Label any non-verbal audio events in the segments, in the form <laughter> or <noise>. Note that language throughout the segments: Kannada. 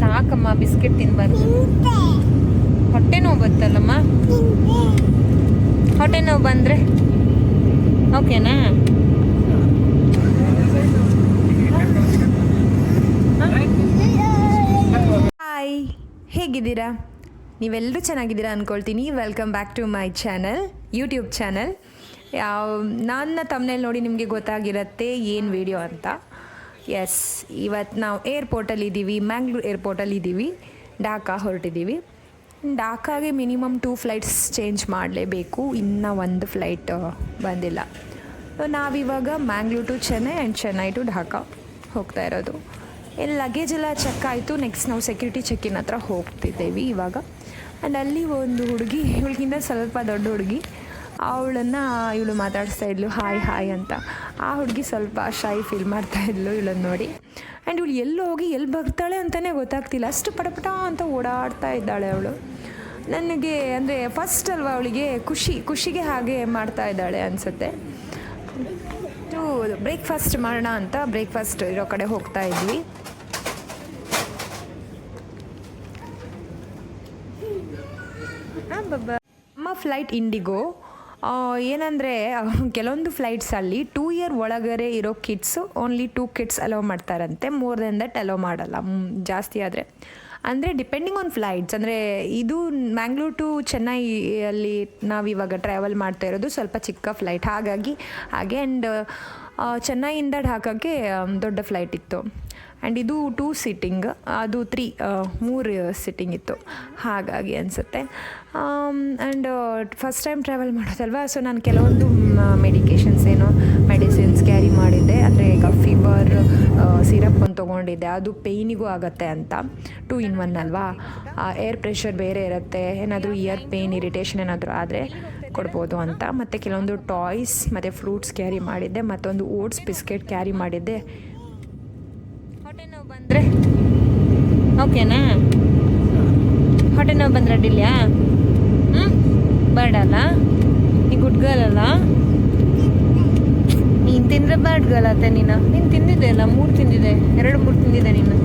ಸಾಕಮ್ಮ, ಬಿಸ್ಕೆಟ್ ತಿನ್ಬಾರ್ದು. ಹೊಟ್ಟೆ ನೋವು ಬತ್ತಲ್ಲಮ್ಮ? ಹೊಟ್ಟೆ ನೋವು ಬಂದರೆ? ಓಕೆನಾ? ಹಾಯ್ ಹೇಗಿದ್ದೀರಾ? ನೀವೆಲ್ಲರೂ ಚೆನ್ನಾಗಿದ್ದೀರಾ ಅಂದ್ಕೊಳ್ತೀನಿ welcome back to my channel YouTube channel ಯಾವ ನನ್ನ ತಮ್ಮನೇಲಿ ನೋಡಿ ನಿಮಗೆ ಗೊತ್ತಾಗಿರುತ್ತೆ ಏನು ವಿಡಿಯೋ ಅಂತ. ಎಸ್ ಇವತ್ತು ನಾವು ಏರ್ಪೋರ್ಟಲ್ಲಿ ಇದ್ದೀವಿ ಮ್ಯಾಂಗ್ಳೂರ್ ಏರ್ಪೋರ್ಟಲ್ಲಿ ಇದ್ದೀವಿ ಡಾಕಾ ಹೊರಟಿದ್ದೀವಿ ಡಾಕಾಗೆ ಮಿನಿಮಮ್ ಟೂ ಫ್ಲೈಟ್ಸ್ ಚೇಂಜ್ ಮಾಡಲೇಬೇಕು ಇನ್ನೂ ಒಂದು ಫ್ಲೈಟ್ ಬಂದಿಲ್ಲ. So, ನಾವಿವಾಗ Mangalore to Chennai and Chennai to Dhaka ಹೋಗ್ತಾ ಇರೋದು. ಇಲ್ಲಿ ಲಗೇಜ್ ಎಲ್ಲ ಚೆಕ್ ಆಯಿತು ನೆಕ್ಸ್ಟ್ ನಾವು ಸೆಕ್ಯೂರಿಟಿ ಚೆಕ್ಕಿನ ಹತ್ರ ಹೋಗ್ತಿದ್ದೇವೆ ಇವಾಗ. ಆ್ಯಂಡ್ ಅಲ್ಲಿ ಒಂದು ಹುಡುಗಿ ಇವಳಿಗಿಂತ ಸ್ವಲ್ಪ ದೊಡ್ಡ ಹುಡುಗಿ ಅವಳನ್ನು ಇವಳು ಮಾತಾಡಿಸ್ತಾ ಇದ್ಲು, ಹಾಯ್ ಹಾಯ್ ಅಂತ. ಆ ಹುಡುಗಿ ಸ್ವಲ್ಪ ಶೈ ಫೀಲ್ ಮಾಡ್ತಾ ಇದ್ಲು ಇವಳನ್ನು ನೋಡಿ. ಆ್ಯಂಡ್ ಇವಳು ಎಲ್ಲಿ ಹೋಗಿ, ಎಲ್ಲಿ ಬರ್ತಾಳೆ ಅಂತಲೇ ಗೊತ್ತಾಗ್ತಿಲ್ಲ. ಅಷ್ಟು ಪಟಪಟ ಅಂತ ಓಡಾಡ್ತಾ ಇದ್ದಾಳೆ ಅವಳು. ನನಗೆ ಅಂದರೆ ಫಸ್ಟ್ ಅಲ್ವಾ ಅವಳಿಗೆ ಖುಷಿ, ಖುಷಿಗೆ ಹಾಗೆ ಮಾಡ್ತಾ ಇದ್ದಾಳೆ ಅನಿಸುತ್ತೆ. ಬ್ರೇಕ್ಫಾಸ್ಟ್ ಮಾಡೋಣ ಅಂತ ಬ್ರೇಕ್ಫಾಸ್ಟ್ ಇರೋ ಕಡೆ ಹೋಗ್ತಾ ಇದ್ವಿ. ಅಮ್ಮ ಫ್ಲೈಟ್ ಇಂಡಿಗೋ ಏನಂದರೆ, <laughs> ಕೆಲವೊಂದು ಫ್ಲೈಟ್ಸಲ್ಲಿ ಟೂ ಇಯರ್ ಒಳಗರೆ ಇರೋ kids only two kids allow ಮಾಡ್ತಾರಂತೆ. ಮೋರ್ ದೆನ್ ದಟ್ ಅಲೋ ಮಾಡಲ್ಲ. ಜಾಸ್ತಿ ಆದರೆ. ಅಂದರೆ ಡಿಪೆಂಡಿಂಗ್ ಆನ್ ಫ್ಲೈಟ್ಸ್ ಅಂದರೆ ಇದು ಮ್ಯಾಂಗ್ಳೂರ್ ಟು ಚೆನ್ನೈಯಲ್ಲಿ ನಾವಿವಾಗ ಟ್ರಾವೆಲ್ ಮಾಡ್ತಾ ಇರೋದು ಸ್ವಲ್ಪ ಚಿಕ್ಕ ಫ್ಲೈಟ್ ಹಾಗಾಗಿ, ಹಾಗೆ ಆ್ಯಂಡ್ ಚೆನ್ನೈಯಿಂದ ಢಾಕಾಕ್ಕೆ ದೊಡ್ಡ ಫ್ಲೈಟ್ ಇತ್ತು. ಆ್ಯಂಡ್ ಇದು ಟೂ ಸೀಟಿಂಗ್ ಅದು ತ್ರೀ ಮೂರು ಸಿಟ್ಟಿಂಗ್ ಇತ್ತು. ಹಾಗಾಗಿ ಅನಿಸುತ್ತೆ. ಆ್ಯಂಡ್ ಫಸ್ಟ್ ಟೈಮ್ ಟ್ರಾವೆಲ್ ಮಾಡೋದಲ್ವಾ? ಸೊ ನಾನು ಕೆಲವೊಂದು ಮೆಡಿಕೇಷನ್ಸ್ ಏನೋ ಮೆಡಿಸಿನ್ಸ್ ಕ್ಯಾರಿ ಮಾಡಿದ್ದೆ. ಅಂದರೆ ಈಗ ಫೀವರ್ ಸಿರಪ್ ಒಂದು ತೊಗೊಂಡಿದ್ದೆ ಅದು ಪೇಯ್ನಿಗೂ ಆಗುತ್ತೆ ಅಂತ. ಟೂ ಇನ್ ಒನ್ ಅಲ್ವಾ? ಏರ್ ಪ್ರೆಷರ್ ಬೇರೆ ಇರುತ್ತೆ. ಏನಾದರೂ ಇಯರ್ ಪೇಯ್ನ್, ಇರಿಟೇಷನ್ ಏನಾದರೂ ಆದರೆ ಕೊಡ್ಬೋದು ಅಂತ. ಮತ್ತು ಕೆಲವೊಂದು ಟಾಯ್ಸ್, ಮತ್ತು ಫ್ರೂಟ್ಸ್ ಕ್ಯಾರಿ ಮಾಡಿದ್ದೆ. ಮತ್ತೊಂದು ಓಟ್ಸ್ ಬಿಸ್ಕೆಟ್ ಕ್ಯಾರಿ ಮಾಡಿದ್ದೆ. ಹೊಟ್ಟೆ ನೋವು ಬಂದರೆ? ಓಕೆನಾ? ಹೊಟ್ಟೆ ನೋವು ಬಂದ್ರೆ ಅಡ್ಡಿಲ್ಯಾ? ಹ್ಞೂ ಬೇಡ ಈ ಗುಡ್ ಗರ್ಲ್ ಅಲ್ಲ? ನೀನು ತಿಂದರೆ ಬ್ಯಾಡ್ ಗಲಾತೆ ನೀನು. ನೀನು ತಿಂದಿದ್ದೆ ಅಲ್ಲ ಮೂರು ತಿಂದಿದೆ ಎರಡು ಮೂರು ತಿಂದಿದೆ ನೀನು.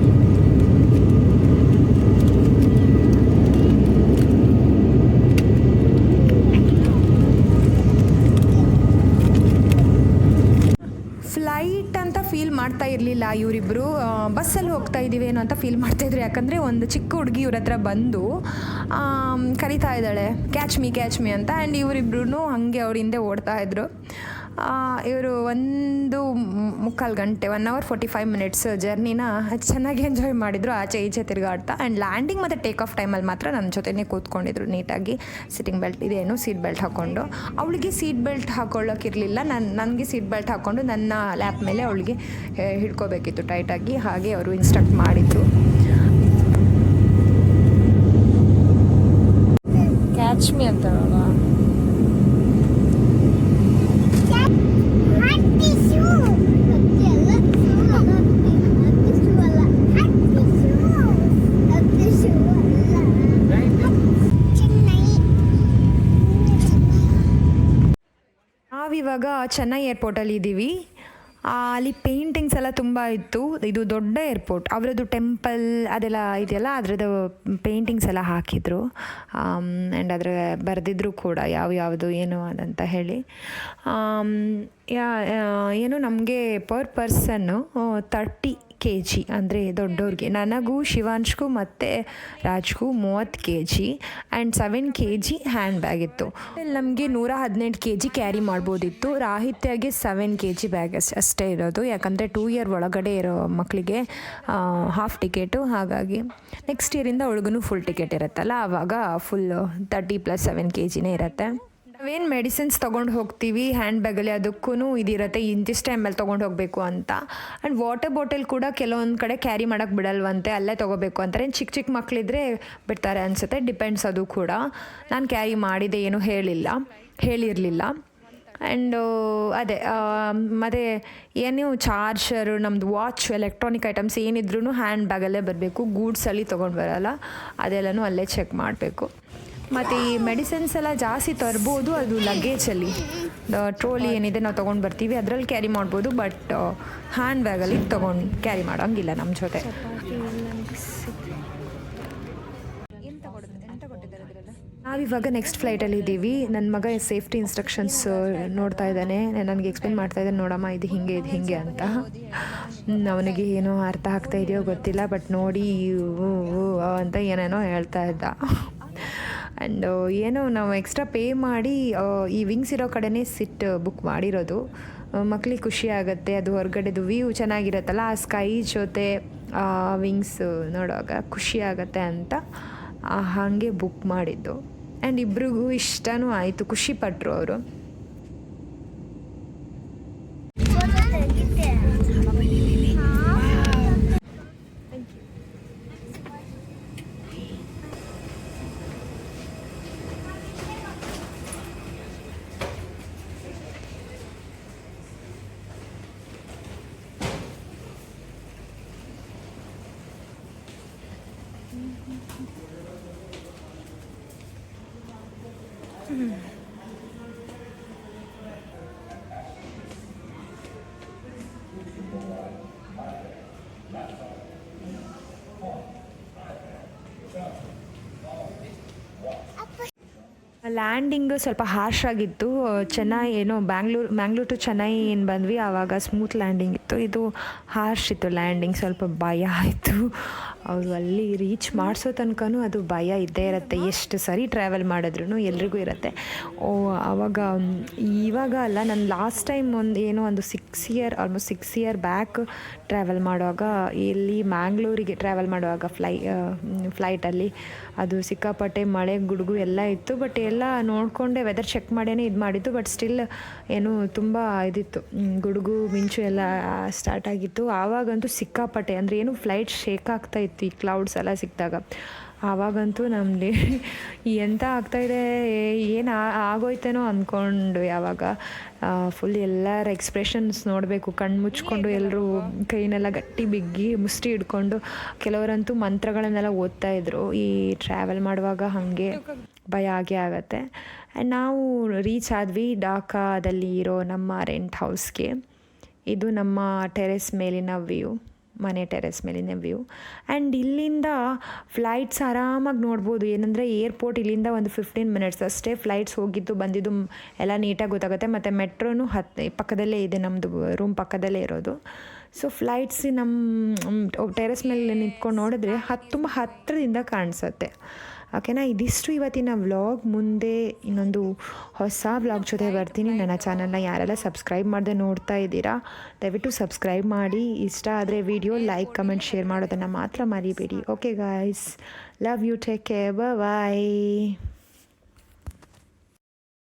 ಫ್ಲೈಟ್ ಅಂತ ಫೀಲ್ ಮಾಡ್ತಾ ಇರಲಿಲ್ಲ ಇವರಿಬ್ಬರು ಬಸ್ಸಲ್ಲಿ ಹೋಗ್ತಾ ಇದ್ದೀವಿ ಏನೋ ಅಂತ ಫೀಲ್ ಮಾಡ್ತಾಯಿದ್ರು ಯಾಕಂದರೆ ಒಂದು ಚಿಕ್ಕ ಹುಡುಗಿ ಇವ್ರ ಹತ್ರ ಬಂದು ಕರಿತಾ ಇದ್ದಾಳೆ. ಕ್ಯಾಚ್ ಮೀ ಕ್ಯಾಚ್ ಮೀ ಅಂತ. ಆ್ಯಂಡ್ ಇವರಿಬ್ರು ಹಾಗೆ ಅವ್ರ ಹಿಂದೆ ಓಡ್ತಾ ಇದ್ರು. ಇವರು ಒಂದು ಮುಕ್ಕಾಲು ಗಂಟೆ one hour forty five minutes ಜರ್ನಿನ ಚೆನ್ನಾಗಿ ಎಂಜಾಯ್ ಮಾಡಿದ್ರು ಆಚೆ ಈಚೆ ತಿರುಗಾಡ್ತಾ. ಆ್ಯಂಡ್ ಲ್ಯಾಂಡಿಂಗ್ ಮತ್ತು ಟೇಕ್ ಆಫ್ ಟೈಮಲ್ಲಿ ಮಾತ್ರ ನನ್ನ ಜೊತೆನೇ ಕೂತ್ಕೊಂಡಿದ್ರು ನೀಟಾಗಿ. ಸಿಟ್ಟಿಂಗ್ ಬೆಲ್ಟ್ ಇದೇನು ಸೀಟ್ ಬೆಲ್ಟ್ ಹಾಕ್ಕೊಂಡು ಅವಳಿಗೆ ಸೀಟ್ ಬೆಲ್ಟ್ ಹಾಕ್ಕೊಳ್ಳೋಕ್ಕಿರಲಿಲ್ಲ ನನ್ನ ನನಗೆ ಸೀಟ್ ಬೆಲ್ಟ್ ಹಾಕ್ಕೊಂಡು ನನ್ನ ಲ್ಯಾಪ್ ಮೇಲೆ ಅವಳಿಗೆ ಹಿಡ್ಕೋಬೇಕಿತ್ತು ಟೈಟಾಗಿ ಹಾಗೆ ಅವರು ಇನ್ಸ್ಟ್ರಕ್ಟ್ ಮಾಡಿದರು. ಕ್ಯಾಚ್ ಮೀ ಅಂತಾರಲ್ವಾ ನಾವಿವಾಗ ಚೆನ್ನೈ ಏರ್ಪೋರ್ಟಲ್ಲಿ ಇದ್ದೀವಿ ಅಲ್ಲಿ ಪೇಂಟಿಂಗ್ಸ್ ಎಲ್ಲ ತುಂಬ ಇತ್ತು. ಇದು ದೊಡ್ಡ ಏರ್ಪೋರ್ಟ್ ಅವರದ್ದು ಟೆಂಪಲ್ ಅದೆಲ್ಲ ಇದೆಯಲ್ಲ, ಅದರದ್ದು ಪೇಂಟಿಂಗ್ಸ್ ಎಲ್ಲ ಹಾಕಿದರು. ಆ್ಯಂಡ್ ಅದರ ಬರೆದಿದ್ರು ಕೂಡ ಯಾವ ಯಾವುದು ಏನು ಅದಂತ ಹೇಳಿ. ಯಾ ಏನು ನಮಗೆ per person thirty K G ಅಂದರೆ ದೊಡ್ಡವ್ರಿಗೆ ನನಗೂ, ಶಿವಾಂಶ್ಗೂ ಮತ್ತು ರಾಜ್ಗೂ ಮೂವತ್ತು K G and seven K G hand bag ಇತ್ತು ನಮಗೆ ನೂರ ಹದಿನೆಂಟು ಕೆ ಜಿ ಕ್ಯಾರಿ ಮಾಡ್ಬೋದಿತ್ತು. ರಾಹಿತ್ಯಗೆ ಸೆವೆನ್ ಕೆ ಜಿ ಬ್ಯಾಗ್ ಅಷ್ಟೇ ಇರೋದು. ಯಾಕಂದರೆ ಟೂ ಇಯರ್ ಒಳಗಡೆ ಇರೋ ಮಕ್ಕಳಿಗೆ ಹಾಫ್ ಟಿಕೆಟು ಹಾಗಾಗಿ ನೆಕ್ಸ್ಟ್ ಇಯರಿಂದ ಒಳಗೂ ಫುಲ್ ಟಿಕೆಟ್ ಇರುತ್ತಲ್ಲ, ಆವಾಗ full thirty plus seven K ಜಿನೇ ಇರುತ್ತೆ. ನಾವೇನು ಮೆಡಿಸಿನ್ಸ್ ತೊಗೊಂಡು ಹೋಗ್ತೀವಿ ಹ್ಯಾಂಡ್ ಬ್ಯಾಗಲ್ಲಿ ಅದಕ್ಕೂ ಇದಿರತ್ತೆ, ಇಂತಿಷ್ಟು ಟೈಮಲ್ಲಿ ತೊಗೊಂಡು ಹೋಗಬೇಕು ಅಂತ. ಆ್ಯಂಡ್ ವಾಟರ್ ಬಾಟಲ್ ಕೂಡ ಕೆಲವೊಂದು ಕಡೆ ಕ್ಯಾರಿ ಮಾಡೋಕ್ಕೆ ಬಿಡಲ್ವಂತೆ, ಅಲ್ಲೇ ತೊಗೋಬೇಕು ಅಂತಾರೆ ಚಿಕ್ಕ ಚಿಕ್ಕ ಮಕ್ಕಳಿದ್ರೆ ಬಿಡ್ತಾರೆ ಅನಿಸುತ್ತೆ ಡಿಪೆಂಡ್ಸ್ ಅದು ಕೂಡ. ನಾನು ಕ್ಯಾರಿ ಮಾಡಿದೆ ಏನೂ ಹೇಳಿಲ್ಲ, ಹೇಳಿರಲಿಲ್ಲ. ಆ್ಯಂಡು ಅದೇ ಮತ್ತು ಏನು ಚಾರ್ಜರು ನಮ್ಮದು ವಾಚ್ ಎಲೆಕ್ಟ್ರಾನಿಕ್ ಐಟಮ್ಸ್ ಏನಿದ್ರೂ ಹ್ಯಾಂಡ್ ಬ್ಯಾಗಲ್ಲೇ ಬರಬೇಕು ಗೂಡ್ಸಲ್ಲಿ ತೊಗೊಂಡು ಬರಲ್ಲ. ಅದೆಲ್ಲನೂ ಅಲ್ಲೇ ಚೆಕ್ ಮಾಡಬೇಕು. ಮತ್ತು ಈ ಮೆಡಿಸಿನ್ಸ್ ಎಲ್ಲ ಜಾಸ್ತಿ ತರ್ಬೋದು ಅದು ಲಗೇಜಲ್ಲಿ ಟ್ರೋಲಿ ಏನಿದೆ ನಾವು ತೊಗೊಂಡು ಬರ್ತೀವಿ, ಅದರಲ್ಲಿ ಕ್ಯಾರಿ ಮಾಡ್ಬೋದು ಬಟ್ ಹ್ಯಾಂಡ್ ಬ್ಯಾಗಲ್ಲಿ ತೊಗೊಂಡು ಕ್ಯಾರಿ ಮಾಡೋಂಗಿಲ್ಲ ನಮ್ಮ ಜೊತೆ. ನಾವಿವಾಗ ನೆಕ್ಸ್ಟ್ ಫ್ಲೈಟಲ್ಲಿ ಇದ್ದೀವಿ ನನ್ನ ಮಗ ಸೇಫ್ಟಿ ಇನ್ಸ್ಟ್ರಕ್ಷನ್ಸ್ ನೋಡ್ತಾ ಇದ್ದಾನೆ. ನನಗೆ ಎಕ್ಸ್ಪ್ಲೇನ್ ಮಾಡ್ತಾ ಇದ್ದಾನೆ, ನೋಡಮ್ಮ, ಇದು ಹೀಗೆ ಇದು ಹೀಗೆ ಅಂತ. ಅವನಿಗೆ ಏನೋ ಅರ್ಥ ಆಗ್ತಾ ಇದೆಯೋ ಗೊತ್ತಿಲ್ಲ ಬಟ್ ನೋಡಿ ಅಂತ ಏನೇನೋ ಹೇಳ್ತಾ ಇದ್ದ. ಆ್ಯಂಡ್ ಏನೋ ನಾವು ಎಕ್ಸ್ಟ್ರಾ ಪೇ ಮಾಡಿ ಈ ವಿಂಗ್ಸ್ ಇರೋ ಕಡೆನೇ ಸಿಟ್ ಬುಕ್ ಮಾಡಿರೋದು. ಮಕ್ಳಿಗೆ ಖುಷಿ ಆಗುತ್ತೆ, ಅದು ಹೊರಗಡೆದು ವ್ಯೂ ಚೆನ್ನಾಗಿರುತ್ತಲ್ಲ, ಆ ಸ್ಕೈ ಜೊತೆ ವಿಂಗ್ಸ್ ನೋಡುವಾಗ ಖುಷಿ ಆಗುತ್ತೆ ಅಂತ ಹಾಗೆ ಬುಕ್ ಮಾಡಿದ್ದು. ಆ್ಯಂಡ್ ಇಬ್ರಿಗೂ ಇಷ್ಟನೂ ಆಯಿತು ಖುಷಿಪಟ್ಟರು ಅವರು. ಲ್ಯಾಂಡಿಂಗ್ ಸ್ವಲ್ಪ ಹಾರ್ಶ್ ಆಗಿತ್ತು. ಚೆನ್ನೈ ಏನೋ ಬ್ಯಾಂಗ್ಳೂರು ಮ್ಯಾಂಗ್ಳೂರ್ ಟು ಚೆನ್ನೈ ಏನು ಬಂದ್ವಿ, ಆವಾಗ ಸ್ಮೂತ್ ಲ್ಯಾಂಡಿಂಗ್ ಇತ್ತು. ಇದು ಹಾರ್ಶ್ ಇತ್ತು ಲ್ಯಾಂಡಿಂಗ್ ಸ್ವಲ್ಪ ಭಯ ಆಯಿತು. ಅವರು ಅಲ್ಲಿ ರೀಚ್ ಮಾಡಿಸೋ ತನಕನೂ ಅದು ಭಯ ಇದ್ದೇ ಇರುತ್ತೆ. ಎಷ್ಟು ಸರಿ ಟ್ರಾವೆಲ್ ಮಾಡಿದ್ರು ಎಲ್ರಿಗೂ ಇರುತ್ತೆ. ಓ ಆವಾಗ ಇವಾಗ ಅಲ್ಲ, ನಾನು ಲಾಸ್ಟ್ ಟೈಮ್ ಒಂದು ಏನೋ ಒಂದು six year almost six year back travel ಮಾಡುವಾಗ, ಇಲ್ಲಿ ಮ್ಯಾಂಗ್ಳೂರಿಗೆ ಟ್ರಾವೆಲ್ ಮಾಡುವಾಗ ಫ್ಲೈ ಫ್ಲೈಟಲ್ಲಿ ಅದು ಸಿಕ್ಕಾಪಟ್ಟೆ ಮಳೆ, ಗುಡುಗು ಎಲ್ಲ ಇತ್ತು. ಬಟ್ ಎಲ್ಲ ನೋಡಿಕೊಂಡೆ ವೆದರ್ ಚೆಕ್ ಮಾಡೇನೆ ಇದು ಮಾಡಿದ್ದು. ಬಟ್ ಸ್ಟಿಲ್ ಏನು ತುಂಬ ಇದಿತ್ತು. ಗುಡುಗು, ಮಿಂಚು ಎಲ್ಲ ಸ್ಟಾರ್ಟ್ ಆಗಿತ್ತು. ಆವಾಗಂತೂ ಸಿಕ್ಕಾಪಟ್ಟೆ, ಅಂದರೆ ಏನು ಫ್ಲೈಟ್ ಶೇಕ್ ಆಗ್ತಾ ಈ ಕ್ಲೌಡ್ಸ್ ಎಲ್ಲ ಸಿಕ್ಕಿದಾಗ. ಆವಾಗಂತೂ ನಮ್ಮಲ್ಲಿ ಎಂಥ ಆಗ್ತಾಯಿದೆ ಏನು ಆಗೋಯ್ತೇನೋ ಅಂದ್ಕೊಂಡು ಯಾವಾಗ ಫುಲ್ ಎಲ್ಲರ ಎಕ್ಸ್ಪ್ರೆಷನ್ಸ್ ನೋಡಬೇಕು ಕಣ್ಣು ಮುಚ್ಕೊಂಡು ಎಲ್ಲರೂ ಕೈನೆಲ್ಲ ಗಟ್ಟಿ ಬಿಗ್ಗಿ ಮುಷ್ಟಿ ಹಿಡ್ಕೊಂಡು ಕೆಲವರಂತೂ ಮಂತ್ರಗಳನ್ನೆಲ್ಲ ಓದ್ತಾ ಇದ್ರು. ಈ ಟ್ರಾವೆಲ್ ಮಾಡುವಾಗ ಹಾಗೆ ಭಯ ಆಗೇ ಆಗತ್ತೆ. ಆ್ಯಂಡ್ ನಾವು ರೀಚ್ ಆದ್ವಿ ಡಾಕಾದಲ್ಲಿ ಇರೋ ನಮ್ಮ ರೆಂಟ್ ಹೌಸ್ಗೆ ಇದು ನಮ್ಮ ಟೆರೆಸ್ ಮೇಲಿನ ವ್ಯೂ ಮನೆ ಟೆರೆಸ್ ಮೇಲಿನ ವ್ಯೂ ಆ್ಯಂಡ್ ಇಲ್ಲಿಂದ ಫ್ಲೈಟ್ಸ್ ಆರಾಮಾಗಿ ನೋಡ್ಬೋದು. ಏನಂದರೆ ಏರ್ಪೋರ್ಟ್ ಇಲ್ಲಿಂದ ಒಂದು ಫಿಫ್ಟೀನ್ ಮಿನಿಟ್ಸ್ ಅಷ್ಟೇ ಫ್ಲೈಟ್ಸ್ ಹೋಗಿದ್ದು, ಬಂದಿದ್ದು, ಎಲ್ಲ ನೀಟಾಗಿ ಗೊತ್ತಾಗುತ್ತೆ. ಮತ್ತು ಮೆಟ್ರೋನು ಹತ್ತು ಪಕ್ಕದಲ್ಲೇ ಇದೆ ನಮ್ಮದು ರೂಮ್ ಪಕ್ಕದಲ್ಲೇ ಇರೋದು. ಸೊ ಫ್ಲೈಟ್ಸ್ ನಮ್ಮ ಟೆರೆಸ್ ಮೇಲೆ ನಿಂತ್ಕೊಂಡು ನೋಡಿದ್ರೆ ಹತ್ತು ತುಂಬ ಹತ್ತಿರದಿಂದ ಕಾಣಿಸುತ್ತೆ. ಓಕೆನಾ? ಇದಿಷ್ಟು ಇವತ್ತಿನ ವ್ಲಾಗ್. ಮುಂದೆ ಇನ್ನೊಂದು ಹೊಸ ವ್ಲಾಗ್ ಜೊತೆ ಬರ್ತೀನಿ. ನನ್ನ ಚಾನಲ್ನ ಯಾರೆಲ್ಲ ಸಬ್ಸ್ಕ್ರೈಬ್ ಮಾಡಿದೆ ನೋಡ್ತಾ ಇದ್ದೀರಾ, ದಯವಿಟ್ಟು ಸಬ್ಸ್ಕ್ರೈಬ್ ಮಾಡಿ. ಇಷ್ಟ ಆದರೆ ವಿಡಿಯೋ ಲೈಕ್, ಕಮೆಂಟ್, ಶೇರ್ ಮಾಡೋದನ್ನು ಮಾತ್ರ ಮರಿಬೇಡಿ. Okay guys love you take care bye